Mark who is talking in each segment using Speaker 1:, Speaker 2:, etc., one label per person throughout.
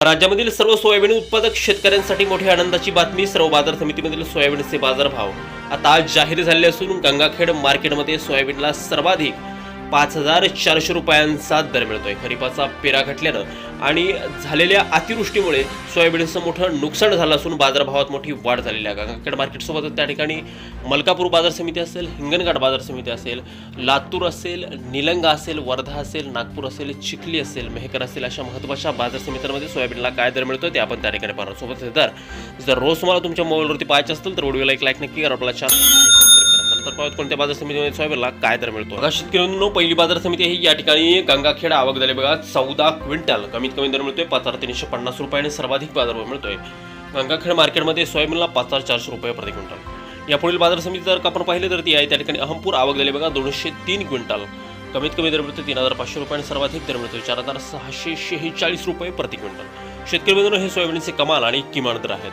Speaker 1: राज्यामधील सर्व सोयाबीन उत्पादक शेतकऱ्यांसाठी मोठ्या आनंदाची बातमी सर्व बाजार समितीमधील सोयाबीनचे बाजारभाव आता आज जाहीर झाले असून गंगाखेड मार्केटमध्ये सोयाबीनला सर्वाधिक पाच हजार चारशे रुपयांचा दर मिळतोय. खरीपाचा पेरा घटल्यानं आणि झालेल्या अतिवृष्टीमुळे सोयाबीनचं मोठं नुकसान झालं असून बाजारभावात मोठी वाढ झालेली आहे. गंगाखेड मार्केटसोबतच त्या ठिकाणी मलकापूर बाजार समिती असेल हिंगणघाट बाजार समिती असेल लातूर असेल निलंगा असेल वर्धा असेल नागपूर असेल चिखली असेल मेहकर असेल अशा महत्त्वाच्या बाजार समित्यांमध्ये सोयाबीनला काय दर मिळतो ते आपण त्या ठिकाणी पाहणार सोबत दर जर रोज तुम्हाला तुमच्या मोबाईलवरती पाहायचे असतील तर व्हिडिओला एक लाईक नक्की करा आपला चॅनल तर पाहत कोणत्या बाजार समितीमध्ये सोयाबीनला काय दर मिळतो. बघा शेतकऱ्यांनो पहिली बाजार समिती आहे या ठिकाणी गंगाखेड आवक झाले. बघा चौदा क्विंटल कमीत कमी दर मिळतोय. पाच हजार तीनशे पन्नास रुपये आणि सर्वाधिक बाजारभाव मिळतोय. गंगाखेड मार्केटमध्ये सोयाबीनला पाच हजार चारशे रुपये प्रति क्विंटल. यापुढील बाजार समिती जर का आपण पाहिले तर ती आहे. त्या ठिकाणी अहमपूर आवक झाली. बघा दोनशे तीन क्विंटल. कमीत कमी दर मिळतो तीन हजार पाचशे रुपये आणि सर्वाधिक दर मिळतो चार हजार सहाशे शेहेचाळीस रुपये प्रति क्विंटल. शेतकरी मित्रांनो हे सोयाबीनचे कमाल आणि किमान दर आहेत.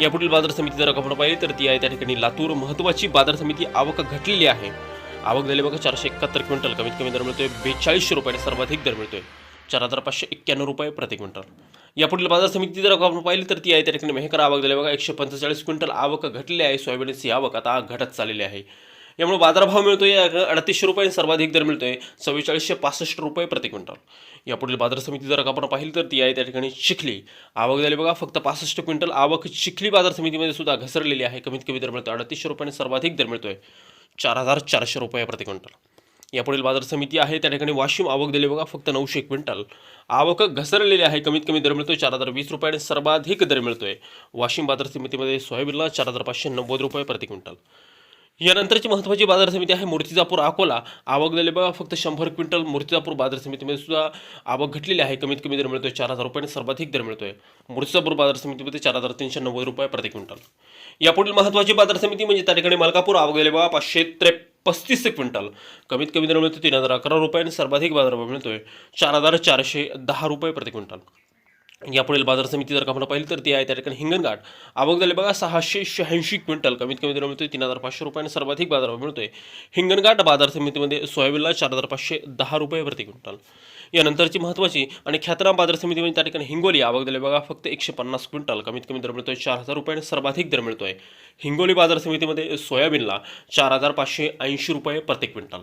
Speaker 1: यापुढील बाजार समिती जर आपण पाहिली तर ती आहे त्या ठिकाणी लातूर महत्त्वाची बाजार समिती. आवक घटलेली आहे. आवक झाली बघा चारशे एकाहत्तर क्विंटल. कमीत कमी दर मिळतोय बेचाळीसशे रुपयाने सर्वाधिक दर मिळतोय. चार हजार पाचशे एक्क्याण्णव रुपये प्रति क्विंटल. यापुढील बाजार समिती जर आपण पाहिली तर ती आहे त्या ठिकाणी मेहकर आवक झाली बघा एकशे पंचेचाळीस क्विंटल आवक घटली आहे. सोयाबीनची आवक आता घटत चाललेली आहे. यामुळे बाजारभाव मिळतोय अडतीसशे रुपये सर्वाधिक दर मिळतोय. चव्वेचाळीसशे पासष्ट रुपये प्रति क्विंटल. यापुढील बाजार समिती जर आपण पाहिली तर ती आहे त्या ठिकाणी चिखली. आवक झाली बघा फक्त पासष्ट क्विंटल. आवक चिखली बाजार समितीमध्ये सुद्धा घसरलेली आहे. कमीत कमी दर मिळतोय अडतीसशे रुपयाने सर्वाधिक दर मिळतोय. चार हजार चारशे रुपये प्रति क्विंटल. यापुढील बाजार समिती आहे त्या ठिकाणी वाशिम आवक दिली बघा फक्त नऊशे क्विंटल. आवक घसरलेली आहे. कमीत कमी दर मिळतोय चार हजार वीस रुपयाने सर्वाधिक दर मिळतोय. वाशिम बाजार समितीमध्ये सोयाबीनला चार हजार पाचशे नव्वद रुपये प्रति क्विंटल. यानंतरची महत्त्वाची बाजार समिती आहे मूर्तिजापूर अकोला. आवक झाली बघा फक्त शंभर क्विंटल मूर्तिजापूर बाजार समितीमध्ये सुद्धा आवक घटलेली आहे. कमीत कमी दर मिळतोय चार हजार रुपये आणि सर्वाधिक दर मिळतोय. मूर्तिजापूर बाजार समितीमध्ये चार हजार तीनशे नव्वद रुपये प्रति क्विंटल. यापुढील महत्त्वाची बाजार समिती म्हणजे त्या ठिकाणी मलकापूर आवक झाली बघा पाचशे त्रे पस्तीस क्विंटल. कमीत कमी दर मिळतो तीन हजार अकरा रुपये आणि सर्वाधिक बाजारभाव मिळतोय चार हजार चारशे दहा रुपये प्रति क्विंटल. यापुढील बाजार समिती जर का आपण पाहिली तर ती आहे त्या ठिकाणी हिंगणघाट आवक झाली बघा सहाशे शहाऐंशी क्विंटल कमीत कमी दर मिळतोय तीन हजार पाचशे रुपयाने सर्वाधिक बाजारभाव मिळतोय. हिंगणघाट बाजार समितीमध्ये सोयाबीनला चार हजार पाचशे दहा रुपये प्रति क्विंटल. यानंतरची महत्त्वाची आणि ख्यातराम बाजार समितीमध्ये त्या ठिकाणी हिंगोली आवक झाली बघा फक्त एकशे पन्नास क्विंटल कमीत कमी दर मिळतोय चार हजार रुपयाने सर्वाधिक दर मिळतोय. हिंगोली बाजार समितीमध्ये सोयाबीनला चार हजार पाचशे ऐंशी रुपये प्रति क्विंटल.